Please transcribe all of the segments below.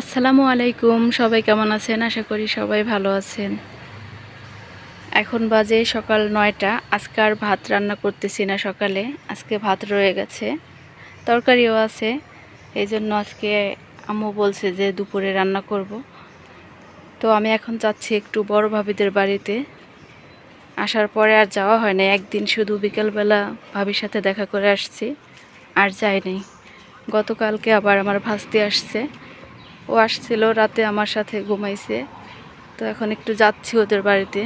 আসসালামু আলাইকুম, সবাই কেমন আছেন? আশা করি সবাই ভালো আছেন। এখন বাজে সকাল নয়টা, আজকে আর ভাত রান্না করতেছি না সকালে, আজকে ভাত রয়ে গেছে, তরকারিও আছে এই জন্য আজকে আম্মু বলছে যে দুপুরে রান্না করব। তো আমি এখন যাচ্ছি একটু বড় ভাবিদের বাড়িতে, আসার পরে আর যাওয়া হয় না একদিন শুধু বিকেলবেলা ভাবির সাথে দেখা করে আসছি, আর যাইনি গতকালকে আবার আমার ভাস্তি আসছে ও আসছিল, রাতে আমার সাথে ঘুমাইছে। তো এখন একটু যাচ্ছি ওদের বাড়িতে।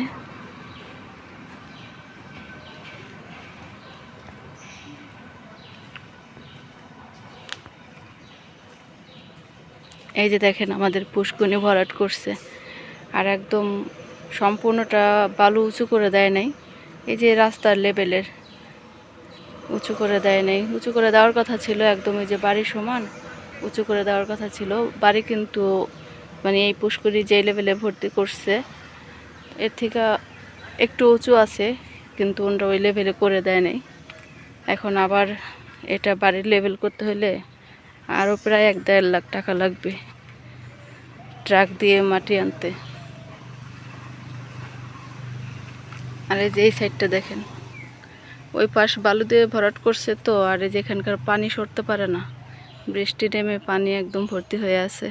এই যে দেখেন আমাদের পুষ্কুনি ভরাট করছে। আর একদম সম্পূর্ণটা বালু উঁচু করে দেয় নাই। এই যে রাস্তার লেভেলের উঁচু করে দেয় নাই। উঁচু করে দেওয়ার কথা ছিল, একদম এই যে বাড়ি সমান। উঁচু করে দেওয়ার কথা ছিল। বাড়ি কিন্তু মানে এই পুষ্করি যে লেভেলে ভর্তি করছে, এর থেকে একটু উঁচু আছে, কিন্তু ওনরা ওই লেভেলে করে দেয় নাই। এখন আবার এটা বাড়ির লেভেল করতে হলে আরও প্রায় এক দেড় লাখ টাকা লাগবে ট্রাক দিয়ে মাটি আনতে। আর এই যে এই সাইডটা দেখেন, ওই পাশ বালু দিয়ে ভরাট করছে তো, আর এই যে এখানকার পানি সরতে পারে না। বৃষ্টি নেমে পানি একদম ভর্তি হয়ে আছে।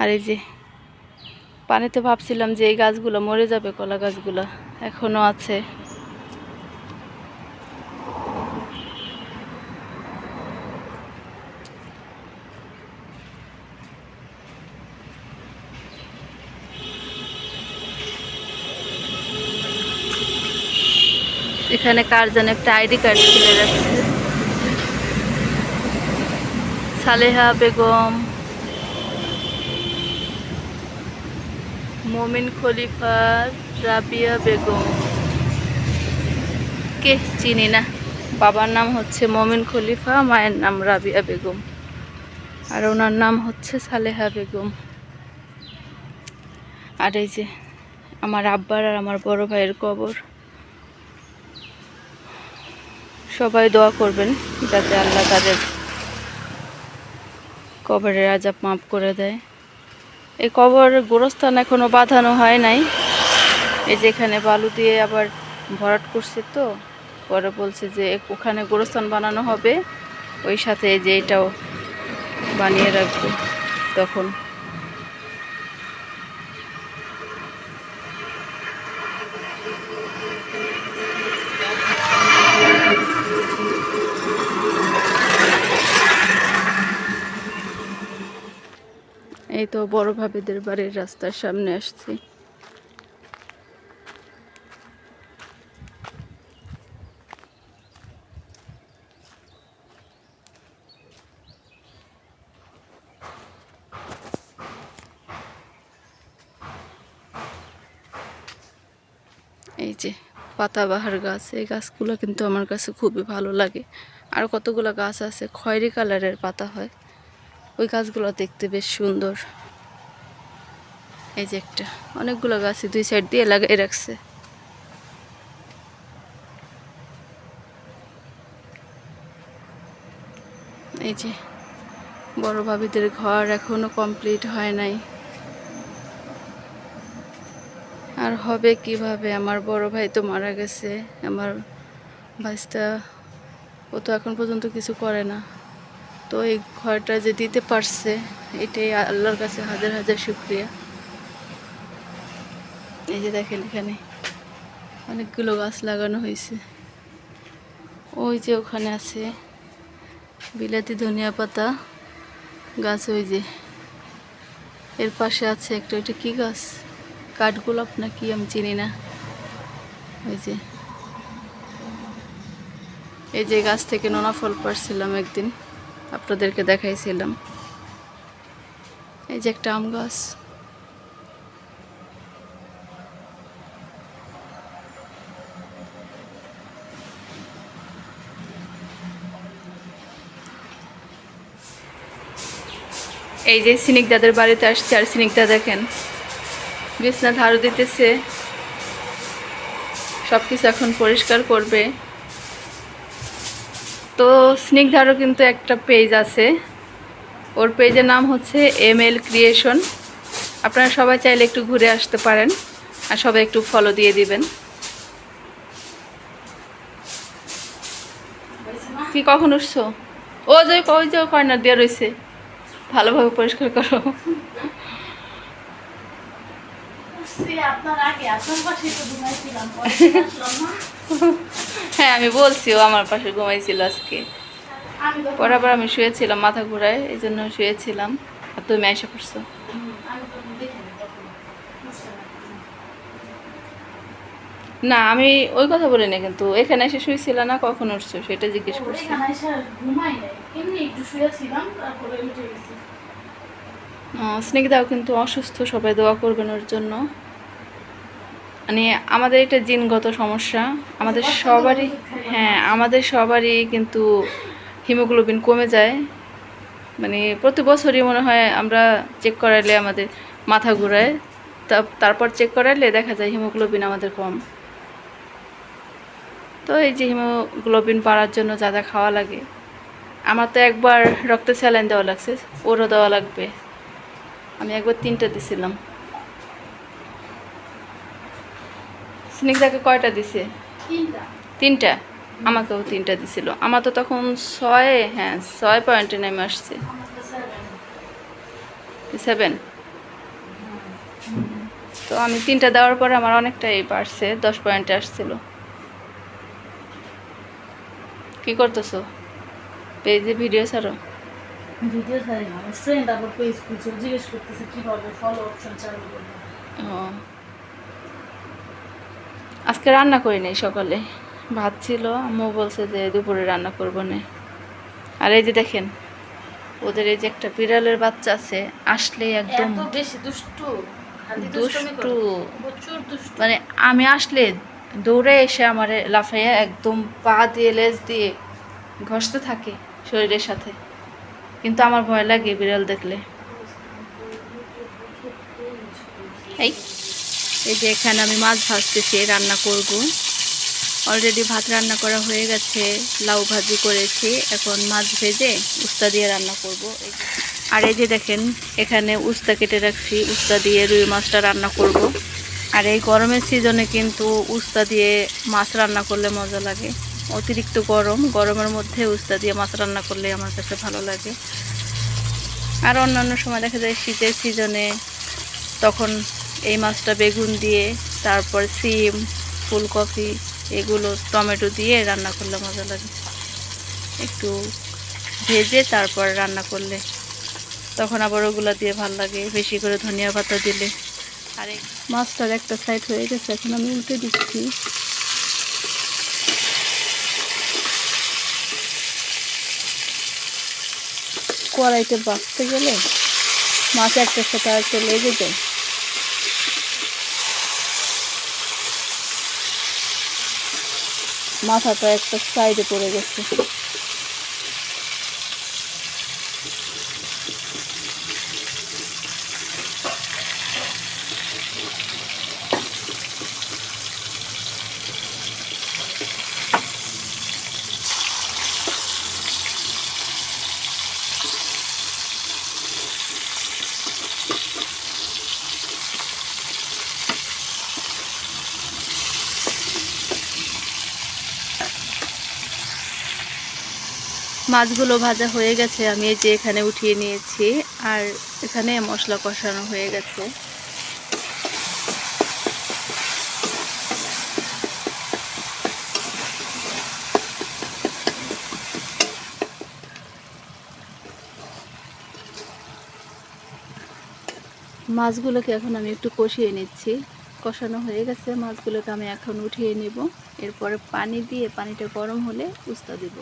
আর এই যে পানিতে ভাবছিলাম যে এই গাছগুলো মরে যাবে, কলা গাছগুলো। এখনও আছে। এখানে কার যেন একটা আইডি কার্ড খুলে রাখছে। সালেহা বেগম, মমিন খলিফা রাবিয়া বেগম। কে চিনি না? বাবার নাম হচ্ছে মমিন খলিফা, মায়ের নাম রাবিয়া বেগম। আর ওনার নাম হচ্ছে সালেহা বেগম। আর এই যে আমার আব্বার আর আমার বড় ভাইয়ের কবর। সবাই দোয়া করবেন যাতে আল্লাহ তাদের কবরের আজাব মাফ করে দেয়। এই কবর গোরস্থান এখনও বাঁধানো হয় নাই। এই যে এখানে বালু দিয়ে আবার ভরাট করছে তো, পরে বলছে যে ওখানে গোরস্থান বানানো হবে, ওই সাথে যে এটাও বানিয়ে রাখবে তখন। এই তো বড় ভাবিদের বাড়ির রাস্তার সামনে আসছি। এই যে পাতাবাহার গাছ, এই গাছগুলো কিন্তু আমার কাছে খুবই ভালো লাগে। আর কতগুলো গাছ আছে? খয়েরি কালারের পাতা হয়। ওই গাছগুলো দেখতে বেশ সুন্দর। এই যে একটা, অনেকগুলো গাছই দুই সাইড দিয়ে লাগাই রাখছে। এই যে, বড় ভাবিদের ঘর এখনও কমপ্লিট হয় নাই। আর হবে কীভাবে? আমার বড় ভাই তো মারা গেছে। আমার ভাইস্তা, ও তো এখন পর্যন্ত কিছু করে না। তো এই ঘরটা যে দিতে পারছে, এটাই আল্লাহর কাছে হাজার হাজার শুক্রিয়া। এই যে দেখেন এখানে অনেকগুলো গাছ লাগানো হয়েছে। ওই যে ওখানে আছে বিলাতি ধনিয়া পাতা গাছ, ওই যে। এর পাশে আছে একটা, ওইটা কী গাছ? কাঠগোলাপ না কি আমি চিনি না। ওই যে। এই যে গাছ থেকে নোনা ফল পাড়ছিলাম একদিন। আপনাদেরকে দেখাইছিলাম। এই যে একটা আম গাছ। এই যে সিনিক দাদের বাড়িতে আসছে, আর সিনিকদা দেখেন বিছনা ঝাড়ু দিতেছে। সব কিছু এখন পরিষ্কার করবে। তো স্নিগ্ধারও কিন্তু একটা পেজ আছে। ওর পেজের নাম হচ্ছে এম এল ক্রিয়েশন আপনারা সবাই চাইলে একটু ঘুরে আসতে পারেন আর সবাই একটু ফলো দিয়ে দিবেন। কি, কখন উঠছো? ও যে, ওই যে কর্নার দিয়ে রয়েছে ভালোভাবে পরিষ্কার করো সে আপনার আগে আপনার পাশে তো ঘুমাইছিলাম পরে আসলাম না হ্যাঁ আমি বলছি ও আমার পাশে ঘুমাইছিল আজকে। পরে আবার আমি শুয়েছিলাম মাথা ঘুরায় এই জন্য শুয়েছিলাম। আর তুমি এসে পড়ছো। না আমি ওই কথা বলি না কিন্তু এখানে এসে শুয়েছিল না কখন উঠছো? সেটা জিজ্ঞেস করছি। ঘুমাই এমনি একটু শুয়েছিলাম তারপরে উঠে গেছি। আহ, স্নিগ্ধাও কিন্তু অসুস্থ সবাই দোয়া করবেন ওর জন্য। মানে আমাদের এটা জিনগত সমস্যা। আমাদের সবারই হ্যাঁ আমাদের সবারই কিন্তু হিমোগ্লোবিন কমে যায়। মানে প্রতি বছরই মনে হয় আমরা চেক করাইলে আমাদের মাথা ঘুরায়। তারপর চেক করাইলে দেখা যায় হিমোগ্লোবিন আমাদের কম। তো এই যে হিমোগ্লোবিন বাড়ার জন্য যা যা খাওয়া লাগে। আমার তো একবার রক্তে স্যালাইন দেওয়া লাগছে ওরও দেওয়া লাগবে। আমি একবার তিনটা দিছিলাম। স্নিগ্ধাকে কয়টা দিছে? তিনটা। আমাকেও তিনটা দিছিল। আমার তো তখন ছয় হ্যাঁ ছয় পয়েন্টে নেমে আসছে। সেভেন তো আমি তিনটা দেওয়ার পরে আমার অনেকটাই বাড়ছে দশ পয়েন্টে আসছিল। কি করতেছো? পেজে ভিডিও ছাড়ো। না। আমার ফ্রেন্ড পেজ খুলছে জিজ্ঞেস করতেছে কীভাবে ফলো অপশন চালু করব। আজকে রান্না করি নাই সকালে। ভাত ছিল আম্মু বলছে যে দুপুরে রান্না করব না। আর এই যে দেখেন ওদের এই যে একটা বিড়ালের বাচ্চা আছে আসলেই একদম বেশি দুষ্টু। মানে আমি আসলে দৌড়ে এসে আমার লাফাইয়া একদম পা দিয়ে লেজ দিয়ে ঘষতে থাকে শরীরের সাথে। কিন্তু আমার ভয় লাগে বিড়াল দেখলে। এই এই যে এখানে আমি মাছ ভাজতেছি, রান্না করব। অলরেডি ভাত রান্না করা হয়ে গেছে, লাউ ভাজি করেছি, এখন মাছ ভেজে উস্তা দিয়ে রান্না করব। আর এই যে দেখেন, এখানে উস্তা কেটে রাখছি, উস্তা দিয়ে রুই মাছটা রান্না করব। আর এই গরমের সিজনে কিন্তু উস্তা দিয়ে মাছ রান্না করলে মজা লাগে। অতিরিক্ত গরম, গরমের মধ্যে উস্তা দিয়ে মাছ রান্না করলে আমার কাছে ভালো লাগে। আর অন্যান্য সময় দেখা যায় শীতের সিজনে তখন এই মাছটা বেগুন দিয়ে, তারপর সিম, ফুলকপি এগুলো টমেটো দিয়ে রান্না করলে মজা লাগে। একটু ভেজে তারপর রান্না করলে তখন আবার ওগুলো দিয়ে ভালো লাগে, বেশি করে ধনিয়া পাতা দিলে। আর মাছটার একটা সাইড হয়ে গেছে, এখন আমি উল্টে দিচ্ছি। কড়াইতে বাঁচতে গেলে মাছ একটা সাথে একটা লেগে যায়। মাথাটা একটা সাইডে পড়ে গেছে। মাছগুলো ভাজা হয়ে গেছে, আমি এই যে এখানে উঠিয়ে নিয়েছি, আর এখানে মশলা কষানো হয়ে গেছে। মাছগুলোকে এখন আমি একটু কষিয়ে নিচ্ছি। কষানো হয়ে গেছে, মাছগুলোকে আমি এখন উঠিয়ে নিব। এরপরে পানি দিয়ে, পানিটা গরম হলে উস্তা দিব।